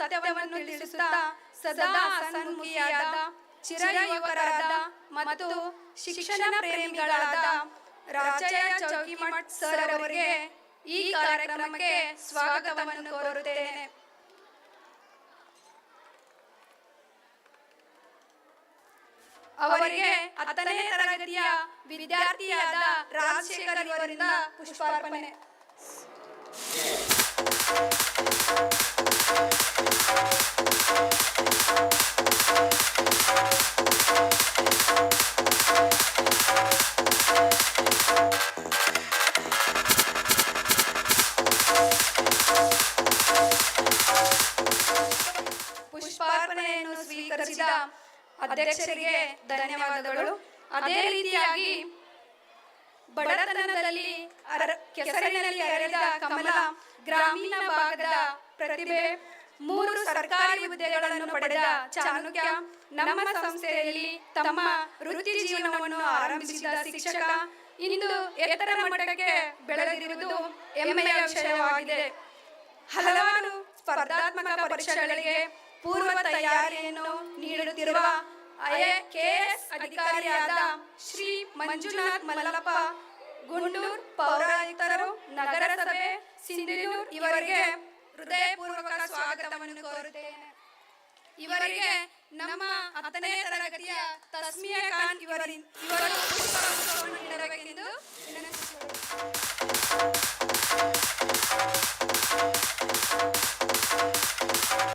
ಸತ್ಯವನ್ನು ತಿಳಿಸುತ್ತಾ ಸದಾ ಸನ್ಮುಖಿಯಾದ, ಚಿರಯುವಕರಾದ ಮತ್ತು ಶಿಕ್ಷಣ ಪ್ರೇಮಿಗಳಾದ ರಾಜಯ ಚೌಕಿಮಠ್ ಸರ್ ಅವರಿಗೆ ಈ ಕಾರ್ಯಕ್ರಮಕ್ಕೆ ಸ್ವಾಗತವನ್ನು ಕೋರುತ್ತೇನೆ. ಅವರಿಗೆ ಹತ್ತನೇ ತರಗತಿಯ ವಿದ್ಯಾರ್ಥಿಯಾದ ರಾಜಶೇಖರ್ ಇವರಿಂದ ಪುಷ್ಪಾರ್ಪಣೆ. ಸ್ವೀಕರಿಸಿದ ಅಧ್ಯಕ್ಷರಿಗೆ ಧನ್ಯವಾದಗಳು. ಅದೇ ರೀತಿಯಾಗಿ ಬಡತನದಲ್ಲಿ ಕೆಸರಿನಲ್ಲಿ ಅರೆದ ಕಮಲ ಗ್ರಾಮೀಣ ಭಾಗದ ಪ್ರತಿಭೆ, ಮೂರು ಸರ್ಕಾರಿ ಹುದ್ದೆಗಳನ್ನು ಪಡೆದ ಚಾಣುಕ್ಯ ನಮ್ಮ ಸಂಸ್ಥೆಯಲ್ಲಿ ತಮ್ಮ ವೃತ್ತಿ ಜೀವನವನ್ನು ಆರಂಭಿಸಿದ ಶಿಕ್ಷಕ. ಇಂದು ಎತ್ತರ ಮಟ್ಟಕ್ಕೆ ಬೆಳೆದಿರುವುದು ಹೆಮ್ಮೆಯ ವಿಷಯವಾಗಿದೆ. ಹಲವಾರು ಸ್ಪರ್ಧಾತ್ಮಕ ಪರೀಕ್ಷೆಗಳಿಗೆ ಪೂರ್ವ ತಯಾರಿಯನ್ನು ನೀಡುತ್ತಿರುವ ಐಎಕೆಎಸ್ ಅಧಿಕಾರಿಯಾದ ಶ್ರೀ ಮಂಜುನಾಥ್ ಮಲ್ಲಪ್ಪ, ಗುಂಡೂರ್ ಪೌರಾಯುಕ್ತರು, ನಗರಸಭೆ, ಸಿಂಧನೂರ್ ಇವರಿಗೆ ಹೃದಯಪೂರ್ವಕ ಸ್ವಾಗತವನ್ನು ಕೋರುತ್ತೇನೆ. ಇವರಿಗೆ ನಮ್ಮ ಹತ್ತನೇ ತರಗತಿಯ ತಸ್ಮಿಯಾ ಖಾನ್ ಇವರ ಇವರು